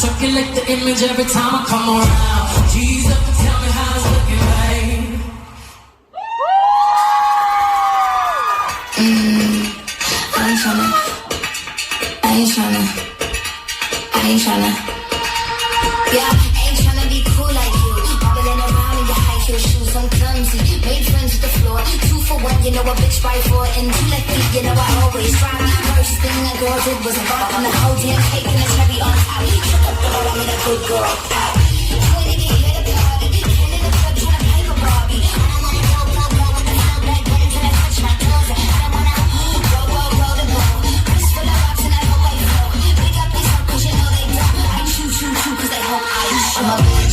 Circulate the image every time I come around. Jesus, tell me how it's looking, babe. I ain't tryna. I ain't tryna. I ain't tryna. Yeah, I ain't tryna be cool like you. Bobbling around in your high heel shoes, I'm clumsy. Made friends with the floor. Two for one, you know a bitch by four. And two left feet, you know I always try. First thing a girl did was a rock on the whole damn cake and a cherry on top. I'm a